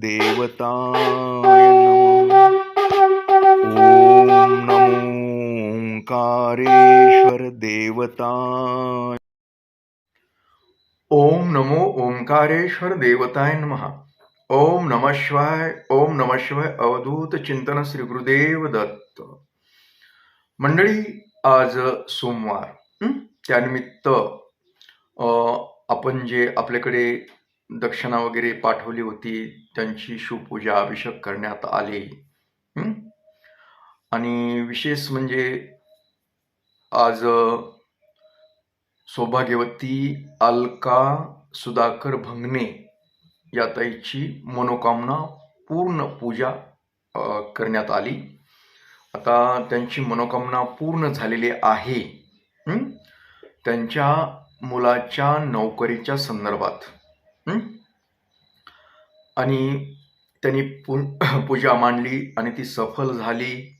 देवताय ॐ नमो ओंकारेश्वर देवताय। ओम नमो ओंकारेश्वर देवताय नमः। ओम नमः शिवाय ओम नमः शिवाय अवधूत चिंतन श्री गुरुदेव दत्त। मंडळी आज सोमवार त्यानिमित्त आपण जे आपल्याकडे दक्षिणा वगैरे पाठवली होती. त्यांची शिवपूजा अभिषेक करण्यात आले. आणि विशेष म्हणजे आज सौभाग्यवती अलका सुधाकर भंगणे या ताईची मनोकामना पूर्ण पूजा करण्यात आली. आता त्यांची मनोकामना पूर्ण झालेली आहे. त्यांच्या मुलाच्या नोकरीच्या संदर्भात. आणि त्यांनी पू पूजा मांडली आणि ती सफल झाली.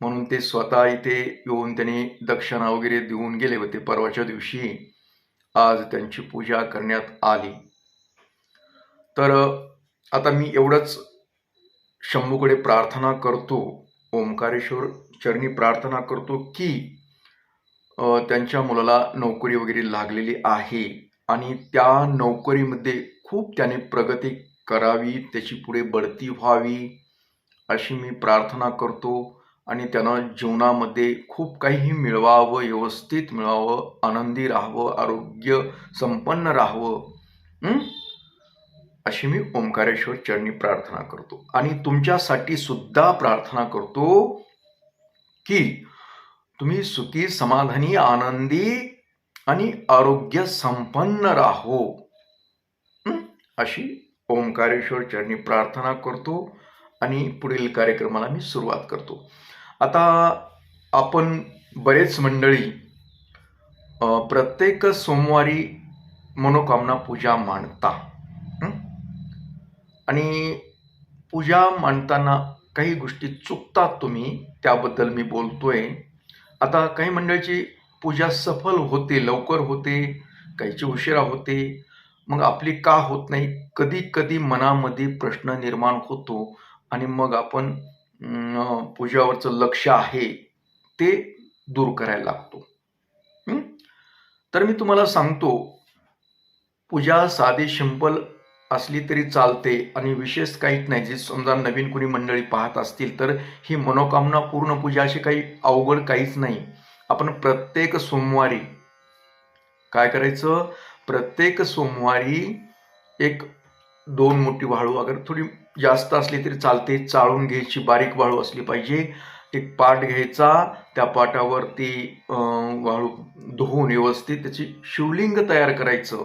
म्हणून ते स्वतः इथे येऊन त्यांनी दक्षिणा वगैरे देऊन गेले होते परवाच्या दिवशी. आज त्यांची पूजा करण्यात आली. तर आता मी एवढंच शंभूकडे प्रार्थना करतो. ओंकारेश्वर चरणी प्रार्थना करतो की त्यांच्या मुलाला नोकरी वगैरे लागलेली आहे. आणि त्या नोकरीमध्ये खूप त्याने प्रगती करावी त्याची पुढे बढती व्हावी अशी मी प्रार्थना करतो. आणि त्यानं जीवनामध्ये खूप काही मिळवावं व्यवस्थित मिळावं आनंदी राहावं आरोग्य संपन्न राहावं अशी मी ओंकारेश्वर चरणी प्रार्थना करतो. आणि तुमच्यासाठी सुद्धा प्रार्थना करतो की तुम्ही सुखी समाधानी आनंदी आणि आरोग्य संपन्न राहो. अशी ओंकारेश्वर चरणी प्रार्थना करतो आणि पुढील कार्यक्रमाला मी सुरुवात करतो. आता आपण बरेच मंडळी प्रत्येक सोमवारी मनोकामना पूजा मांडता. आणि पूजा मांडताना काही गोष्टी चुकतात तुम्ही त्याबद्दल मी बोलतोय. आता काही मंडळीची पूजा सफल होते लवकर होते काहीची उशिरा होते. मग आपली का होत नाही? कधी कधी मनामध्ये प्रश्न निर्माण होतो आणि मग आपण पूजावरचं लक्ष आहे ते दूर करायला लागतो. तर मी तुम्हाला सांगतो पूजा साधी सिंपल असली तरी चालते आणि विशेष काहीच नाही. जे समजा नवीन कुणी मंडळी पाहत असतील तर ही मनोकामना पूर्ण पूजा अशी काही अवघड काहीच नाही. आपण प्रत्येक सोमवारी काय करायचं? प्रत्येक सोमवारी एक दोन मोठी वाळू अगर थोडी जास्त असली तरी चालते चाळून घ्यायची बारीक वाळू असली पाहिजे. एक पाट घ्यायचा त्या पाटावरती वाळू धुवून व्यवस्थित त्याची शिवलिंग तयार करायचं.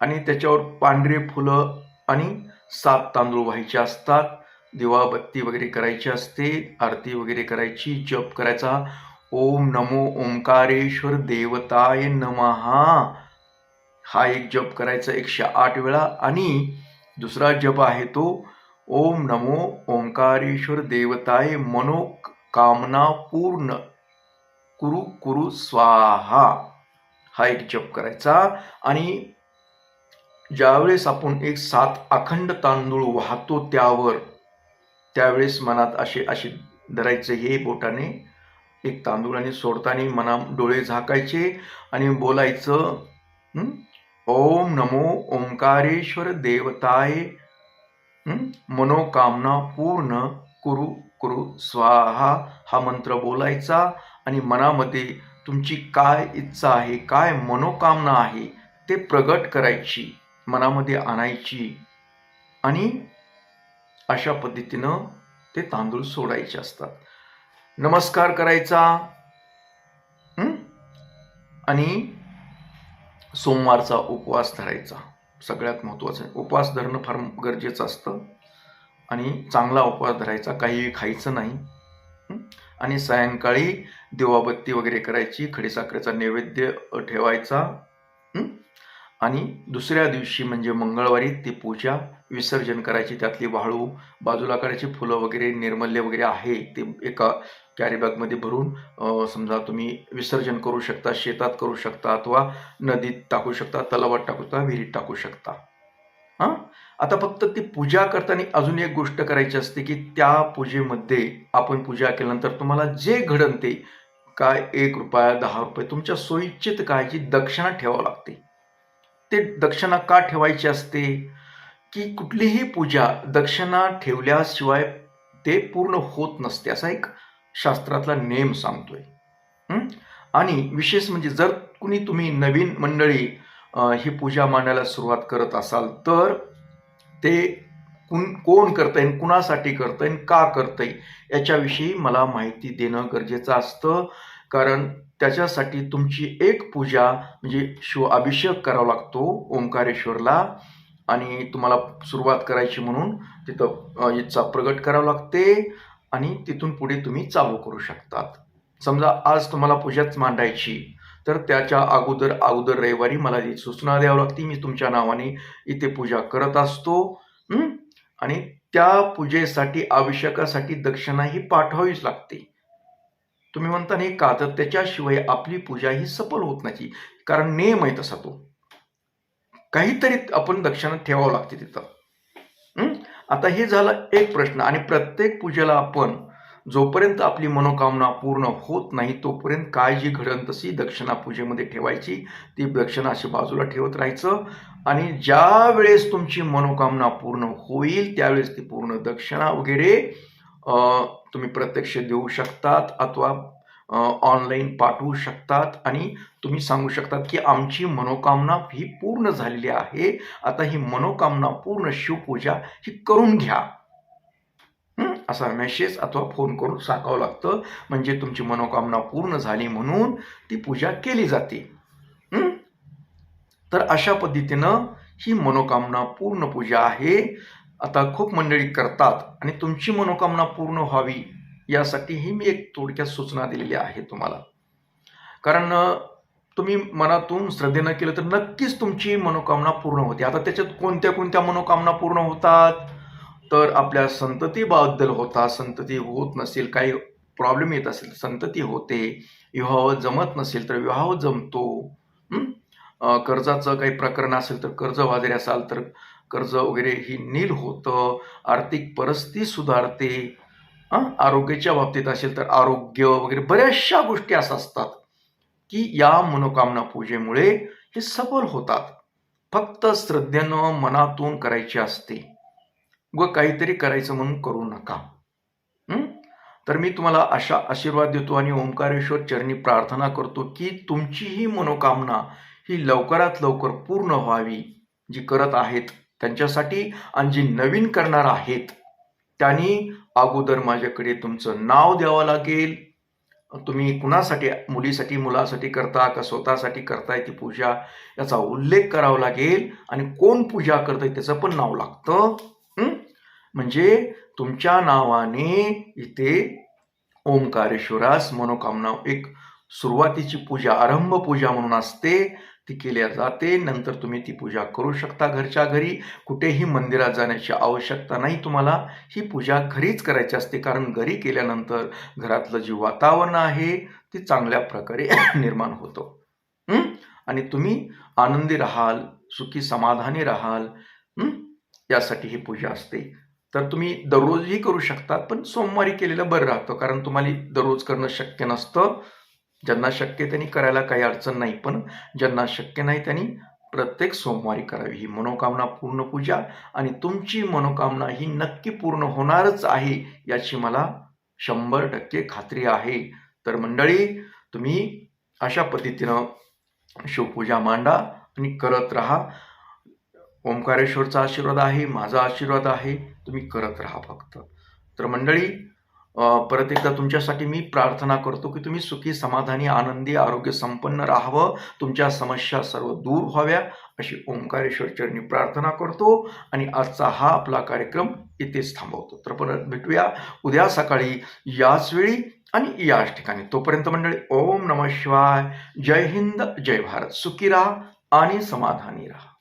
आणि त्याच्यावर पांढरे फुलं आणि सात तांदूळ व्हायचे असतात. दिवाबत्ती वगैरे करायची असते आरती वगैरे करायची जप करायचा. ओम नमो ओंकारेश्वर देवताय नमहा हा एक जप करायचा एकशे आठ वेळा आणि दुसरा जप आहे तो ओम नमो ओंकारेश्वर देवताय मनोकामना पूर्ण कुरु कुरु स्वाहा. हा एक जप करायचा आणि ज्यावेळेस आपण एक सात अखंड तांदूळ वाहतो त्यावर त्यावेळेस मनात असे असे धरायचे हे बोटाने एक तांदूळ आणि सोडताना मना डोळे झाकायचे आणि बोलायचं ओम नमो ओंकारेश्वर देवताय मनोकामना पूर्ण कुरु कुरु स्वाहा हा मंत्र बोलायचा आणि मनामध्ये तुमची काय इच्छा आहे काय मनोकामना आहे ते प्रगट करायची मनामध्ये आणायची आणि अशा पद्धतीनं ते तांदूळ सोडायचे असतात. नमस्कार करायचा. आणि सोमवारचा उपवास धरायचा. सगळ्यात महत्त्वाचं आहे. उपवास धरणं फार गरजेचं असतं. आणि चांगला उपवास धरायचा. काहीही खायचं नाही. आणि सायंकाळी देवाबत्ती वगैरे करायची. खडीसाखरेचा नैवेद्य ठेवायचा. आणि दुसऱ्या दिवशी म्हणजे मंगळवारी ती पूजा विसर्जन करायची. त्यातली वाळू बाजूला काढायची फुलं वगैरे निर्मल्य वगैरे आहे ते एका कॅरीबॅगमध्ये भरून समजा तुम्ही विसर्जन करू शकता शेतात करू शकता अथवा नदीत टाकू शकता तलावात टाकू शकता विहिरीत टाकू शकता. हां? आता फक्त ती पूजा करताना अजून एक गोष्ट करायची असते की त्या पूजेमध्ये आपण पूजा केल्यानंतर तुम्हाला जे घडन ते काय एक रुपया दहा रुपये तुमच्या सोयीचित काय जी दक्षिणा ठेवावं लागते. ते दक्षिणा का ठेवायची असते? की कुठलीही पूजा दक्षिणा ठेवल्याशिवाय ते पूर्ण होत नसते. असा एक शास्त्रातला नेम सांगतोय. आणि विशेष म्हणजे जर कुणी तुम्ही नवीन मंडळी ही पूजा मांडायला सुरुवात करत असाल तर ते कुण कोण करतंय आणि कुणासाठी करतंय आणि का करतंय याच्याविषयी मला माहिती देणं गरजेचं असतं. कारण त्याच्यासाठी तुमची एक पूजा म्हणजे शिव अभिषेक करावा लागतो ओंकारेश्वरला आणि तुम्हाला सुरुवात करायची म्हणून तिथं इच्छा प्रगट करावं लागते. आणि तिथून पुढे तुम्ही चालू करू शकतात. समजा आज तुम्हाला पूजाच मांडायची तर त्याच्या अगोदर अगोदर रविवारी मला जी सूचना द्यावी लागते मी तुमच्या नावाने इथे पूजा करत असतो. आणि त्या पूजेसाठी आवश्यकासाठी दक्षिणा ही पाठवावीच लागते. तुम्ही म्हणता नाही का तर त्याच्याशिवाय आपली पूजा ही सफल होत नाही. कारण नेम आहे तसा तो. काहीतरी आपण दक्षिणा ठेवावं लागते तिथं. आता हे झालं एक प्रश्न आणि प्रत्येक पूजेला आपण जोपर्यंत आपली मनोकामना पूर्ण होत नाही तोपर्यंत काय जी घडण तशी दक्षिणा पूजेमध्ये ठेवायची. ती दक्षिणा अशी बाजूला ठेवत राहायचं. आणि ज्या वेळेस तुमची मनोकामना पूर्ण होईल त्यावेळेस ती पूर्ण दक्षिणा वगैरे तुम्ही प्रत्यक्ष देऊ शकतात अथवा ऑनलाईन पाठवू शकतात आणि तुम्ही सांगू शकतात की आमची मनोकामना ही पूर्ण झालेली आहे. आता ही मनोकामना पूर्ण शिवपूजा ही करून घ्या. असा मेसेज अथवा फोन करून सांगावं लागतं. म्हणजे तुमची मनोकामना पूर्ण झाली म्हणून ती पूजा केली जाते. तर अशा पद्धतीनं ही मनोकामना पूर्ण पूजा आहे. आता खूप मंडळी करतात आणि तुमची मनोकामना पूर्ण व्हावी. यासाठी ही मी एक थोडक्यात सूचना दिलेली आहे तुम्हाला. कारण तुम्ही मनातून श्रद्धेनं केलं तर नक्कीच तुमची मनोकामना पूर्ण होते. आता त्याच्यात कोणत्या कोणत्या मनोकामना पूर्ण होतात? तर आपल्या संततीबद्दल होता. संतती होत नसेल काही प्रॉब्लेम येत असेल संतती होते. विवाह जमत नसेल तर विवाह जमतो. कर्जाचं काही प्रकरण असेल तर कर्ज वाजारी असाल तर कर्ज वगैरे ही नील होतं. आर्थिक परिस्थिती सुधारते. हां? आरोग्याच्या बाबतीत असेल तर आरोग्य वगैरे बऱ्याचशा गोष्टी असं असतात की या मनोकामना पूजेमुळे हे सफल होतात. फक्त श्रद्धेनं मनातून करायचे असते. व काहीतरी करायचं म्हणून करू नका. तर मी तुम्हाला अशा आशीर्वाद देतो आणि ओंकारेश्वर चरणी प्रार्थना करतो की तुमची ही मनोकामना ही लवकरात लवकर पूर्ण व्हावी. जी करत आहेत त्यांच्यासाठी आणि जी नवीन करणार आहेत त्यांनी अगोदर माझ्याकडे तुमचं नाव द्यावं लागेल. तुम्ही कुणासाठी मुलीसाठी मुलासाठी करता का स्वतःसाठी करताय ती पूजा? याचा उल्लेख करावा लागेल. आणि कोण पूजा करतंय त्याचं पण नाव लागतं. म्हणजे तुमच्या नावाने इथे ओंकारेश्वरास मनोकामना एक सुरुवातीची पूजा आरंभ पूजा म्हणून असते. ती केल्या जाते. नंतर तुम्ही ती पूजा करू शकता घरच्या घरी. कुठेही मंदिरात जाण्याची आवश्यकता नाही तुम्हाला. ही पूजा घरीच करायची असते. कारण घरी केल्यानंतर घरातलं जे वातावरण आहे ते चांगल्या प्रकारे निर्माण होतं. आणि तुम्ही आनंदी राहाल सुखी समाधानी राहाल यासाठी ही पूजा असते. तर तुम्ही दररोजही करू शकतात पण सोमवारी केलेलं बरं राहतं. कारण तुम्हाला दररोज करणं शक्य नसतं. ज्यांना शक्य त्यांनी करायला काही अडचण नाही पण ज्यांना शक्य नाही त्यांनी प्रत्येक सोमवारी करावी. ही मनोकामना पूर्ण पूजा आणि तुमची मनोकामना ही नक्की पूर्ण होणारच आहे याची मला शंभर टक्के खात्री आहे. तर मंडळी तुम्ही अशा पद्धतीनं शिवपूजा मांडा आणि करत राहा. ओंकारेश्वरचा आशीर्वाद आहे माझा आशीर्वाद आहे तुम्ही करत राहा फक्त. तर मंडळी परत एकदा तुमच्यासाठी मी प्रार्थना करतो की तुम्ही सुखी समाधानी आनंदी आरोग्य संपन्न राहावं. तुमच्या समस्या सर्व दूर व्हाव्या. अशी ओंकारेश्वर चरणी प्रार्थना करतो. आणि आजचा हा आपला कार्यक्रम इथेच थांबवतो. तर परत भेटूया उद्या सकाळी याच वेळी आणि याच ठिकाणी. तोपर्यंत मंडळी ओम नम शिवाय. जय हिंद जय भारत. सुखी राहा आणि समाधानी राहा.